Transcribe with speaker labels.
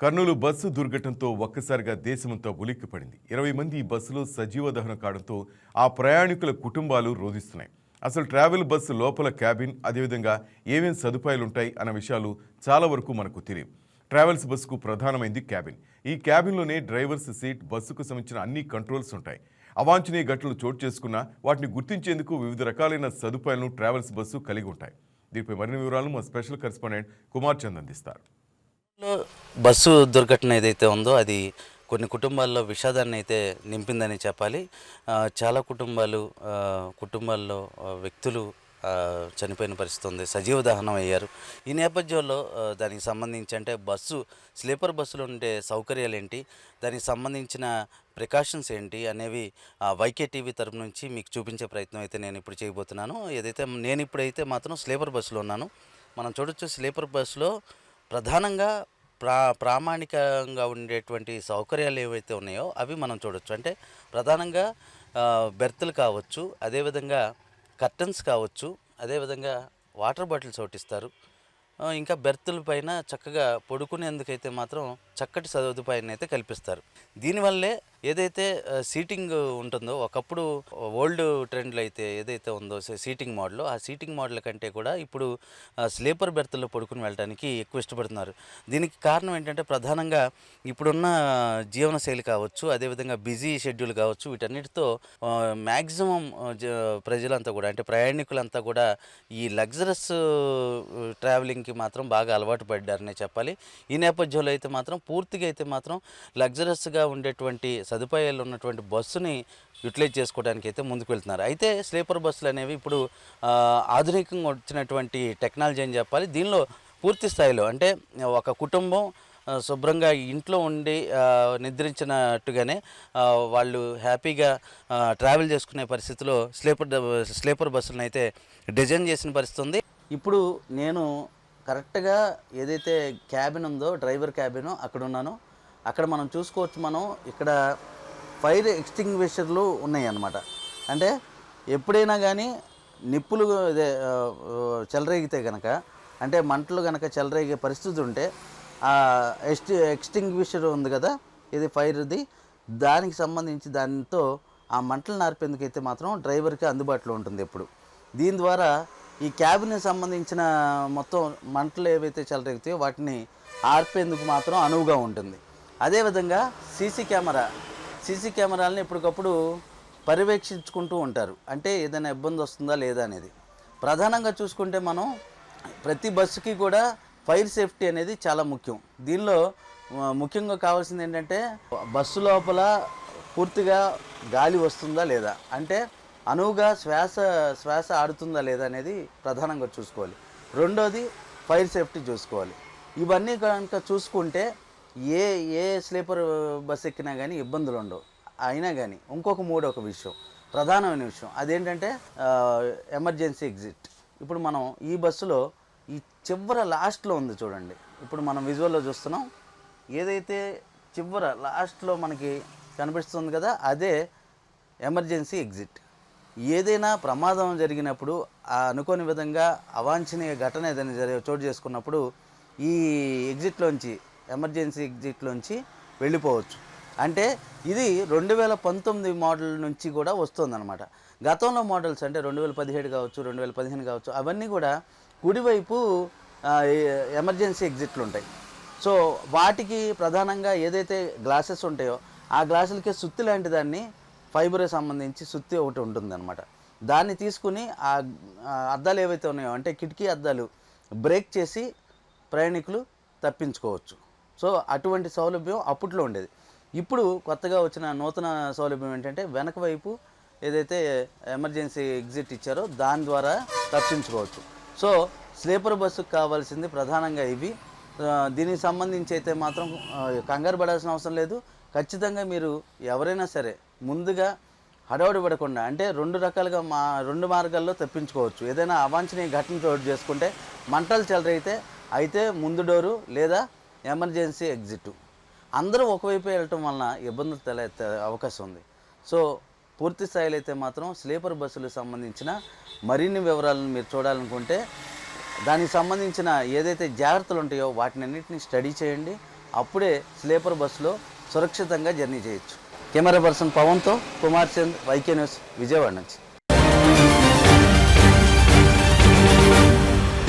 Speaker 1: Kurnool bus దుర్ఘటనతో ఒక్కసారిగా దేశమంతా ఉలిక్కిపడింది. ఇరవై మంది బస్సులో సజీవ దహనం కావడంతో ఆ ప్రయాణికుల కుటుంబాలు రోధిస్తున్నాయి. అసలు ట్రావెల్ బస్సు లోపల క్యాబిన్ అదేవిధంగా ఏమేం సదుపాయాలుంటాయి అన్న విషయాలు చాలా వరకు మనకు తెలియవు. ట్రావెల్స్ బస్సుకు ప్రధానమైంది క్యాబిన్. ఈ క్యాబిన్లోనే డ్రైవర్స్ సీట్ బస్సుకు సంబంధించిన అన్ని కంట్రోల్స్ ఉంటాయి. అవాంఛనీయ ఘటనలు చోటు చేసుకున్నా వాటిని గుర్తించేందుకు వివిధ రకాలైన సదుపాయాలను ట్రావెల్స్ బస్సు కలిగి ఉంటాయి. దీనిపై మరిన్ని వివరాలు మా స్పెషల్ కరెస్పాండెంట్ కుమార్ చంద్ అందిస్తారు.
Speaker 2: బస్సు దుర్ఘటన ఏదైతే ఉందో అది కొన్ని కుటుంబాల్లో విషాదాన్ని అయితే నింపిందని చెప్పాలి. చాలా కుటుంబాలు కుటుంబాల్లో వ్యక్తులు చనిపోయిన పరిస్థితి ఉంది. సజీవ దహనం అయ్యారు. ఈ నేపథ్యంలో దానికి సంబంధించి అంటే బస్సు స్లీపర్ బస్సులో ఉండే సౌకర్యాలు ఏంటి దానికి సంబంధించిన ప్రికాషన్స్ ఏంటి? అనేవి వైకే టీవీ తరపు నుంచి మీకు చూపించే ప్రయత్నం అయితే నేను ఇప్పుడు చేయబోతున్నాను. ఏదైతే నేను ఇప్పుడైతే మాత్రం స్లీపర్ బస్సులో ఉన్నాను మనం చూడొచ్చు స్లీపర్ బస్సులో ప్రధానంగా ప్రా ప్రామాణికంగా ఉండేటువంటి సౌకర్యాలు ఏవైతే ఉన్నాయో అవి మనం చూడొచ్చు. అంటే ప్రధానంగా బెర్తులు కావచ్చు అదేవిధంగా కర్టన్స్ కావచ్చు అదేవిధంగా వాటర్ బాటిల్స్ ఒకటిస్తారు ఇంకా బెర్తుల పైన చక్కగా పడుకునేందుకైతే మాత్రం చక్కటి సదుపాయాన్ని అయితే కల్పిస్తారు. దీనివల్లే ఏదైతే సీటింగ్ ఉంటుందో ఒకప్పుడు ఓల్డ్ ట్రెండ్లో అయితే ఏదైతే ఉందో సీటింగ్ మోడల్ ఆ సీటింగ్ మోడల్ కంటే కూడా ఇప్పుడు స్లీపర్ బెర్త్లో పడుకుని వెళ్ళడానికి ఎక్కువ ఇష్టపడుతున్నారు. దీనికి కారణం ఏంటంటే ప్రధానంగా ఇప్పుడున్న జీవనశైలి కావచ్చు అదేవిధంగా బిజీ షెడ్యూల్ కావచ్చు వీటన్నిటితో మ్యాక్సిమం ప్రజలంతా కూడా అంటే ప్రయాణికులంతా కూడా ఈ లగ్జరస్ ట్రావెలింగ్కి మాత్రం బాగా అలవాటు పడ్డారనే చెప్పాలి. ఈ నేపథ్యంలో అయితే మాత్రం పూర్తిగా అయితే మాత్రం లగ్జరస్గా ఉండేటువంటి సదుపాయాలు ఉన్నటువంటి బస్సుని యూటిలైజ్ చేసుకోవడానికి అయితే ముందుకు వెళ్తున్నారు అయితే స్లీపర్ బస్సులు అనేవి ఇప్పుడు ఆధునికంగా వచ్చినటువంటి టెక్నాలజీ అని చెప్పాలి దీనిలో పూర్తి స్థాయిలో అంటే ఒక కుటుంబం శుభ్రంగా ఇంట్లో ఉండి నిద్రించినట్టుగానే వాళ్ళు హ్యాపీగా ట్రావెల్ చేసుకునే పరిస్థితిలో స్లీపర్ స్లీపర్ బస్సులను అయితే డిజైన్ చేసిన పరిస్థితి ఉంది. ఇప్పుడు నేను కరెక్ట్గా ఏదైతే క్యాబిన్ ఉందో డ్రైవర్ క్యాబిన్ అక్కడ ఉన్నానో అక్కడ మనం చూసుకోవచ్చు మనం ఇక్కడ ఫైర్ ఎక్స్టింగ్విషర్లు ఉన్నాయి అన్నమాట అంటే ఎప్పుడైనా కానీ నిప్పులు ఇదే చెలరేగితే కనుక అంటే మంటలు కనుక చెలరేగే పరిస్థితి ఉంటే ఆ ఎక్స్టి ఎక్స్టింగ్విషర్ ఉంది కదా ఇది ఫైర్ది దానికి సంబంధించి దానితో ఆ మంటలు నార్పేందుకైతే మాత్రం డ్రైవర్కి అందుబాటులో ఉంటుంది ఎప్పుడు. దీని ద్వారా ఈ క్యాబిన్కి సంబంధించిన మొత్తం మంటలు ఏవైతే చెలరేగుతాయో వాటిని ఆర్పేందుకు మాత్రం అనువుగా ఉంటుంది. అదేవిధంగా సీసీ కెమెరా సీసీ కెమెరాలని ఎప్పటికప్పుడు పర్యవేక్షించుకుంటూ ఉంటారు. అంటే ఏదైనా ఇబ్బంది వస్తుందా లేదా అనేది. ప్రధానంగా చూసుకుంటే మనం ప్రతి బస్సుకి కూడా ఫైర్ సేఫ్టీ అనేది చాలా ముఖ్యం. దీనిలో ముఖ్యంగా కావాల్సింది ఏంటంటే బస్సు లోపల పూర్తిగా గాలి వస్తుందా లేదా? అంటే అనువుగా శ్వాస శ్వాస ఆడుతుందా లేదా అనేది ప్రధానంగా చూసుకోవాలి. రెండోది ఫైర్ సేఫ్టీ చూసుకోవాలి. ఇవన్నీ కనుక చూసుకుంటే ఏ ఏ స్లీపర్ బస్ ఎక్కినా కానీ ఇబ్బందులు ఉండవు అయినా కానీ ఇంకొక మూడో ఒక విషయం ప్రధానమైన విషయం అదేంటంటే ఎమర్జెన్సీ ఎగ్జిట్. ఇప్పుడు మనం ఈ బస్సులో ఈ చివర లాస్ట్లో ఉంది చూడండి. ఇప్పుడు మనం విజువల్లో చూస్తున్నాం ఏదైతే చివర లాస్ట్లో మనకి కనిపిస్తుంది కదా అదే ఎమర్జెన్సీ ఎగ్జిట్. ఏదైనా ప్రమాదం జరిగినప్పుడు ఆ అనుకోని విధంగా అవాంఛనీయ ఘటన ఏదైనా చోటు చేసుకున్నప్పుడు ఈ ఎగ్జిట్లోంచి ఎమర్జెన్సీ ఎగ్జిట్లోంచి వెళ్ళిపోవచ్చు. అంటే ఇది రెండు వేల పంతొమ్మిది మోడల్ నుంచి కూడా వస్తుందన్నమాట. గతంలో మోడల్స్ అంటే రెండు వేల పదిహేడు కావచ్చు రెండు వేల పదిహేను కావచ్చు అవన్నీ కూడా కుడివైపు ఎమర్జెన్సీ ఎగ్జిట్లు ఉంటాయి. సో వాటికి ప్రధానంగా ఏదైతే గ్లాసెస్ ఉంటాయో ఆ గ్లాసులకి సుత్తి లాంటి దాన్ని ఫైబర్ సంబంధించి సుత్తి ఒకటి ఉంటుందన్నమాట. దాన్ని తీసుకుని ఆ అద్దాలు ఏవైతే ఉన్నాయో అంటే కిటికీ అద్దాలు బ్రేక్ చేసి ప్రయాణికులు తప్పించుకోవచ్చు. సో అటువంటి సౌలభ్యం అప్పట్లో ఉండేది. ఇప్పుడు కొత్తగా వచ్చిన నూతన సౌలభ్యం ఏంటంటే వెనక వైపు ఏదైతే ఎమర్జెన్సీ ఎగ్జిట్ ఇచ్చారో దాని ద్వారా తప్పించుకోవచ్చు సో స్లీపర్ బస్సుకు కావాల్సింది ప్రధానంగా ఇవి. దీనికి సంబంధించి అయితే మాత్రం కంగారు పడాల్సిన అవసరం లేదు. ఖచ్చితంగా మీరు ఎవరైనా సరే ముందుగా హడావుడి పడకుండా అంటే రెండు రకాలుగా మా రెండు మార్గాల్లో తప్పించుకోవచ్చు. ఏదైనా అవాంఛనీయ ఘటన చోటు చేసుకుంటే మంటలు చెలరైతే అయితే ముందు డోరు లేదా ఎమర్జెన్సీ ఎగ్జిట్. అందరూ ఒకవైపు వెళ్ళటం వలన ఇబ్బందులు తలె అవకాశం ఉంది. సో పూర్తి స్థాయిలో అయితే మాత్రం స్లీపర్ బస్సులకు సంబంధించిన మరిన్ని వివరాలను మీరు చూడాలనుకుంటే దానికి సంబంధించిన ఏదైతే జాగ్రత్తలు ఉంటాయో వాటిని అన్నింటినీ స్టడీ చేయండి. అప్పుడే స్లీపర్ బస్సులో సురక్షితంగా జర్నీ చేయొచ్చు. కెమెరా పర్సన్ పవన్తో కుమార్ చంద్ వైకే న్యూస్ విజయవాడ నుంచి.